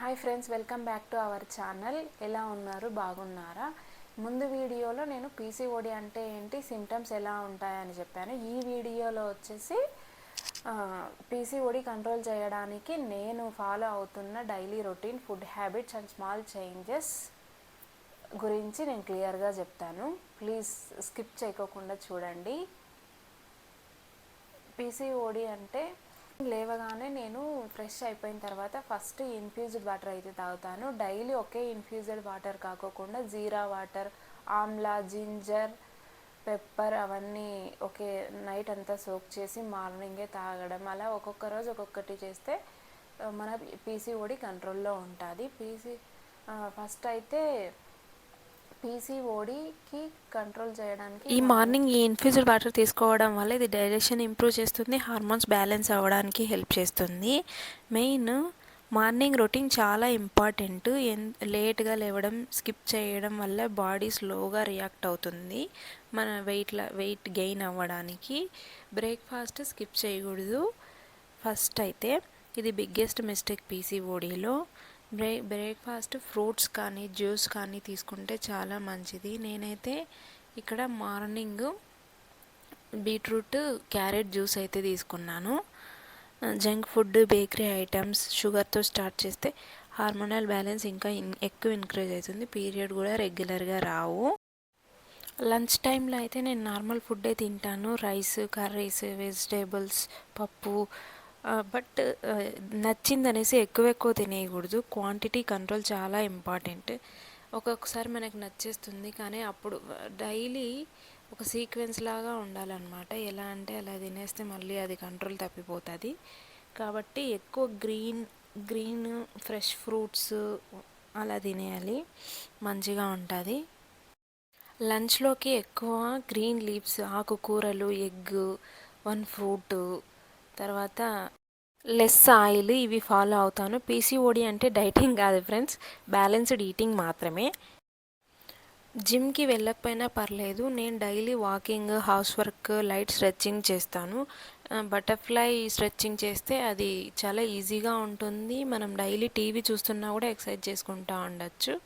Hi friends welcome back to our channel ఎలా ఉన్నారు? బాగున్నారా? ముందు వీడియోలో నేను పీసీఓడి అంటే ఏంటి? సిమ్టమ్స్ ఎలా ఉంటాయని చెప్పాను. ఈ వీడియోలో వచ్చేసి పీసీఓడి కంట్రోల్ చేయడానికి నేను ఫాలో అవుతున్న daily routine food habits and small changes గురించి నేను క్లియర్గా చెప్తాను. ప్లీజ్ స్కిప్ చేయకోకుండా చూడండి. పీసీఓడి అంటే లేవగానే నేను ఫ్రెష్ అయిపోయిన తర్వాత ఫస్ట్ ఇన్ఫ్యూజ్డ్ వాటర్ అయితే తాగుతాను. డైలీ ఒకే ఇన్ఫ్యూజ్డ్ వాటర్ కాకోకుండా jeera water amla ginger pepper అవన్నీ ఒకే నైట్ అంతా సోక్ చేసి మార్నింగే తాగడం. అలా ఒక్కొక్క రోజు ఒక్కొక్కటి చేస్తే మన పీసీఓడి కంట్రోల్లో ఉంటుంది. పీసీ ఫస్ట్ అయితే పీసీఓడికి కంట్రోల్ చేయడానికి ఈ మార్నింగ్ ఈ ఇన్ఫ్యూజ్డ్ వాటర్ తీసుకోవడం వల్ల ఇది డైజెషన్ ఇంప్రూవ్ చేస్తుంది హార్మోన్స్ బ్యాలెన్స్ అవ్వడానికి హెల్ప్ చేస్తుంది. మెయిన్ మార్నింగ్ రొటీన్ చాలా ఇంపార్టెంట్. ఎన్ లేట్గా లేవడం స్కిప్ చేయడం వల్ల బాడీ స్లోగా రియాక్ట్ అవుతుంది. మన వెయిట్ వెయిట్ గెయిన్ అవ్వడానికి. బ్రేక్ఫాస్ట్ స్కిప్ చేయకూడదు. ఫస్ట్ అయితే ఇది బిగ్గెస్ట్ మిస్టేక్ పీసీఓడిలో. బ్రే బ్రేక్ఫాస్ట్ ఫ్రూట్స్ కానీ జ్యూస్ కానీ తీసుకుంటే చాలా మంచిది. నేనైతే ఇక్కడ మార్నింగ్ బీట్రూట్ క్యారెట్ జ్యూస్ అయితే తీసుకున్నాను. జంక్ ఫుడ్ బేకరీ ఐటమ్స్ షుగర్తో స్టార్ట్ చేస్తే హార్మోనల్ బ్యాలెన్స్ ఇంకా ఎక్కువ ఇంక్రీజ్ అవుతుంది. పీరియడ్ కూడా రెగ్యులర్గా రావు. లంచ్ టైంలో అయితే నేను నార్మల్ ఫుడ్డే తింటాను. రైస్ కర్రీస్ వెజిటేబుల్స్ పప్పు బట్ నచ్చిందనేసి ఎక్కువ ఎక్కువ తినేయకూడదు. క్వాంటిటీ కంట్రోల్ చాలా ఇంపార్టెంట్. ఒక్కొక్కసారి మనకు నచ్చేస్తుంది కానీ అప్పుడు డైలీ ఒక సీక్వెన్స్ లాగా ఉండాలన్నమాట. ఎలా అంటే అలా తినేస్తే మళ్ళీ అది కంట్రోల్ తప్పిపోతుంది. కాబట్టి ఎక్కువ గ్రీన్ గ్రీన్ ఫ్రెష్ ఫ్రూట్స్ అలా తినేయాలి. మంచిగా ఉంటుంది. లంచ్లోకి ఎక్కువ గ్రీన్ లీవ్స్ ఆకుకూరలు ఎగ్ వన్ ఫ్రూట్ తర్వాత లెస్ ఆయిల్ ఇవి ఫాలో అవుతాను. పీసీఓడి అంటే డైటింగ్ కాదు ఫ్రెండ్స్ బ్యాలెన్స్డ్ ఈటింగ్ మాత్రమే. జిమ్కి వెళ్ళకపోయినా పర్లేదు నేను daily walking house work light stretching చేస్తాను. బటర్ఫ్లై స్ట్రెచ్చింగ్ చేస్తే అది చాలా ఈజీగా ఉంటుంది. మనం డైలీ టీవీ చూస్తున్నా కూడా ఎక్సర్సైజ్ చేసుకుంటూ ఉండొచ్చు.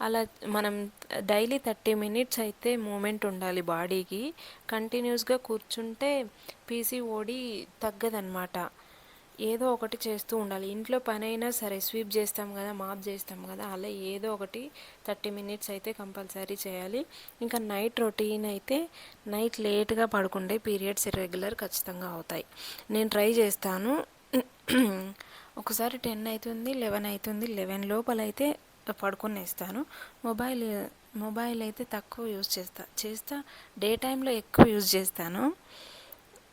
అలా మనం డైలీ థర్టీ మినిట్స్ అయితే మూమెంట్ ఉండాలి బాడీకి. కంటిన్యూస్గా కూర్చుంటే పీసీఓడి తగ్గదనమాట ఏదో ఒకటి చేస్తూ ఉండాలి. ఇంట్లో పని అయినా సరే స్వీప్ చేస్తాం కదా మాప్ చేస్తాం కదా అలా ఏదో ఒకటి థర్టీ మినిట్స్ అయితే కంపల్సరీ చేయాలి. ఇంకా నైట్ రొటీన్ అయితే నైట్ లేట్గా పడుకుండే పీరియడ్స్ ఇర్రెగ్యులర్ ఖచ్చితంగా అవుతాయి. నేను ట్రై చేస్తాను. ఒకసారి టెన్ అవుతుంది లెవెన్ అవుతుంది లెవెన్ లోపల అయితే పడుకునేస్తాను. మొబైల్ మొబైల్ అయితే తక్కువ యూజ్ చేస్తా. చేస్తా డే టైంలో ఎక్కువ యూజ్ చేస్తాను.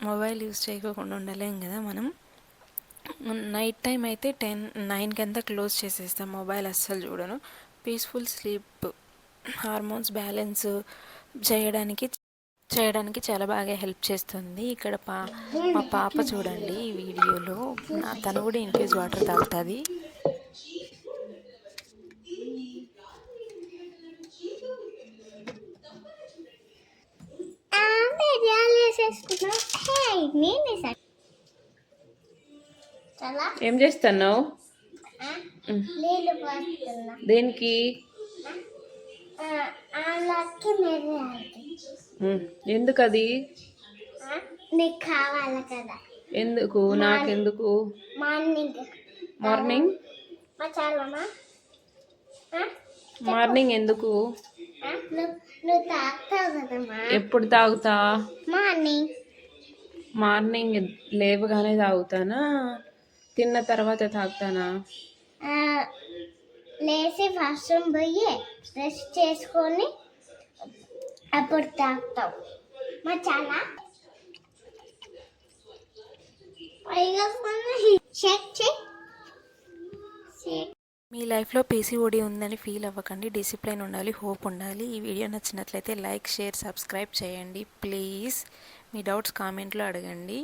మొబైల్ యూజ్ చేయకుండా ఉండలేం కదా మనం. నైట్ టైం అయితే టెన్ నైన్కి అంతా క్లోజ్ చేసేస్తాం మొబైల్ అస్సలు చూడను. పీస్ఫుల్ స్లీప్ హార్మోన్స్ బ్యాలెన్స్ చేయడానికి చేయడానికి చాలా బాగా హెల్ప్ చేస్తుంది. ఇక్కడ పా మా పాప చూడండి ఈ వీడియోలో. నా- తను కూడా ఇన్ఫ్యూజ్ వాటర్ తాగుతుంది. నేను ఏం చేస్తున్నావు? దేనికి? ఎందుకు అది కావాలి కదా. ఎందుకు? నాకెందుకు? మార్నింగ్. మార్నింగ్? మార్నింగ్ ఎందుకు? ఎప్పుడు తాగుతా? మార్నింగ్. మార్నింగ్ లేవగానే తాగుతానా? తిన్న తర్వాత తాగుతానా? ఆ, లేచి ఫస్ట్ పోయి బ్రష్ చేసుకొని అప్పుడు తాగుతావు మా చాలా పైగా చెక్ చెక్ చెక్ మీ లైఫ్లో పీసీఓడి ఉందని ఫీల్ అవ్వకండి డిసిప్లైన్ ఉండాలి హోప్ ఉండాలి. ఈ వీడియో నచ్చినట్లయితే లైక్ షేర్ సబ్స్క్రైబ్ చేయండి. ప్లీజ్ మీ డౌట్స్ కామెంట్లో అడగండి.